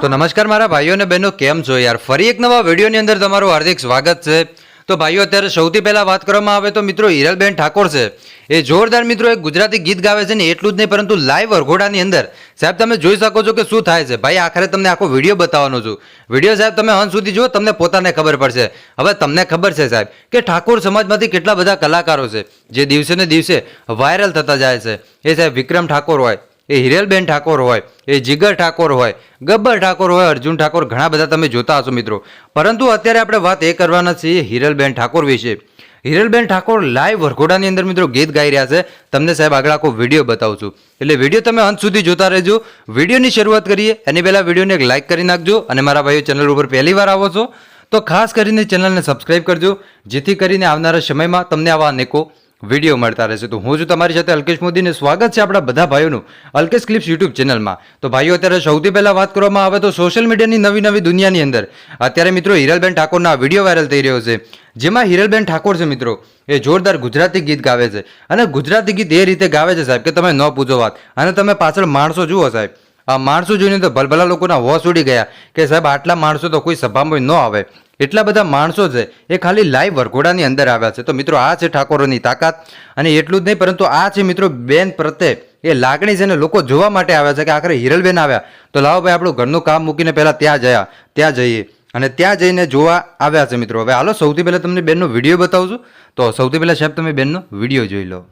તો નમસ્કાર મારા ભાઈઓ અને બહેનો, કેમ છો યાર? ફરી એક નવા વિડીયોની અંદર તમારું હાર્દિક સ્વાગત છે. તો ભાઈઓ, અત્યારે સૌથી પહેલાં વાત કરવામાં આવે તો મિત્રો હિરલબેન ઠાકોર છે. એ જોરદાર મિત્રો એક ગુજરાતી ગીત ગાવે છે ને એટલું જ નહીં, પરંતુ લાઈવ વરઘોડાની અંદર. સાહેબ, તમે જોઈ શકો છો કે શું થાય છે. ભાઈ, આખરે તમને આખો વીડિયો બતાવવાનો છું. વીડિયો સાહેબ, તમે અંત સુધી જુઓ, તમને પોતાને ખબર પડશે. હવે તમને ખબર છે સાહેબ કે ઠાકોર સમાજમાંથી કેટલા બધા કલાકારો છે. જે દિવસે ને દિવસે વાયરલ થતા જાય છે. એ સાહેબ, વિક્રમ ઠાકોર હોય. એ હિરેલબેન ઠાકોર હોય, એ જીગર ઠાકોર હોય, ગબ્બર ઠાકોર હોય, અર્જુન ઠાકોર ઘણા બધા તમે જોતા હશો મિત્રો. પરંતુ અત્યારે આપણે વાત એ કરવાના છીએ હિરલબેન ઠાકોર વિશે. હિરલબેન ઠાકોર લાઈવ વરઘોડાની અંદર મિત્રો ગીત ગાઈ રહ્યા છે. તમને સાહેબ આગળ આખો વીડિયો બતાવું છું. એટલે વીડિયો તમે અંત સુધી જોતા રહેજો. વિડીયોની શરૂઆત કરીએ, એની પહેલાં વિડીયોને એક લાઇક કરી નાખજો અને મારા ભાઈઓ ચેનલ ઉપર પહેલી વાર આવો છો, તો ખાસ કરીને ચેનલને સબસ્ક્રાઇબ કરજો, જેથી કરીને આવનારા સમયમાં તમને આવા અનેકો વીડિયો મળતા રહેશે. તો હું છું તમારી સાથે અલ્કેશ મોદીને સ્વાગત છે આપણા બધા ભાઈઓનું અલ્કેશ ક્લિપ્સ યુટ્યુબ ચેનલમાં. તો ભાઈઓ, અત્યારે સૌથી પહેલાં વાત કરવામાં આવે તો સોશિયલ મીડિયાની નવી નવી દુનિયાની અંદર. અત્યારે મિત્રો હિરલબેન ઠાકોરના વીડિયો વાયરલ થઈ રહ્યો છે. જેમાં હિરલબેન ઠાકોર છે મિત્રો, એ જોરદાર ગુજરાતી ગીત ગાવે છે. અને ગુજરાતી ગીત એ રીતે ગાવે છે સાહેબ, કે તમે ન પૂછો વાત. અને તમે પાછળ માણસો જુઓ સાહેબ. આ માણસો જોઈને તો ભલભલા લોકોના હોશ ઉડી ગયા કે સાહેબ, આટલા માણસો તો કોઈ સભામાં ન આવે. એટલા બધા માણસો છે, એ ખાલી લાઈવ વરઘોડાની અંદર આવ્યા છે. તો મિત્રો, આ છે ઠાકોરોની તાકાત. અને એટલું જ નહીં, પરંતુ આ છે મિત્રો બેન પ્રત્યે એ લાગણી છે ને લોકો જોવા માટે આવ્યા છે કે આખરે હિરલબેન આવ્યા. તો લાવો ભાઈ, આપણું ઘરનું કામ મૂકીને પહેલાં ત્યાં જયા, ત્યાં જઈએ. અને ત્યાં જઈને જોવા આવ્યા છે મિત્રો. હવે હાલો, સૌથી પહેલાં તમને બેનનો વીડિયો બતાવું છું. તો સૌથી પહેલાં સાહેબ, તમે બેનનો વીડિયો જોઈ લો.